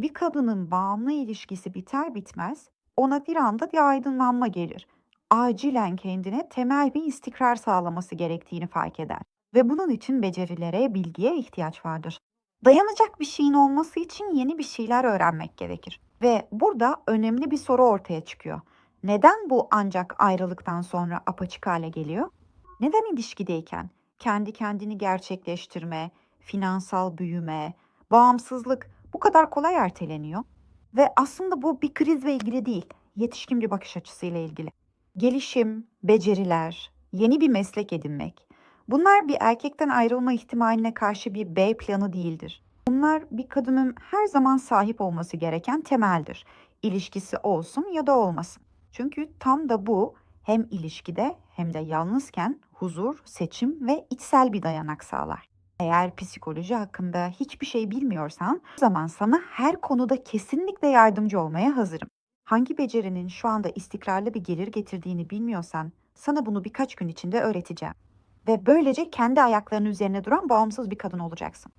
Bir kadının bağımlı ilişkisi biter bitmez ona bir anda bir aydınlanma gelir. Acilen kendine temel bir istikrar sağlaması gerektiğini fark eder. Ve bunun için becerilere, bilgiye ihtiyaç vardır. Dayanacak bir şeyin olması için yeni bir şeyler öğrenmek gerekir. Ve burada önemli bir soru ortaya çıkıyor. Neden bu ancak ayrılıktan sonra apaçık hale geliyor? Neden ilişkideyken kendi kendini gerçekleştirme, finansal büyüme, bağımsızlık bu kadar kolay erteleniyor? Ve aslında bu bir krizle ilgili değil, yetişkin bir bakış açısıyla ilgili. Gelişim, beceriler, yeni bir meslek edinmek. Bunlar bir erkekten ayrılma ihtimaline karşı bir B planı değildir. Bunlar bir kadının her zaman sahip olması gereken temeldir. İlişkisi olsun ya da olmasın. Çünkü tam da bu hem ilişkide hem de yalnızken huzur, seçim ve içsel bir dayanak sağlar. Eğer psikoloji hakkında hiçbir şey bilmiyorsan, o zaman sana her konuda kesinlikle yardımcı olmaya hazırım. Hangi becerinin şu anda istikrarlı bir gelir getirdiğini bilmiyorsan, sana bunu birkaç gün içinde öğreteceğim. Ve böylece kendi ayaklarının üzerine duran bağımsız bir kadın olacaksın.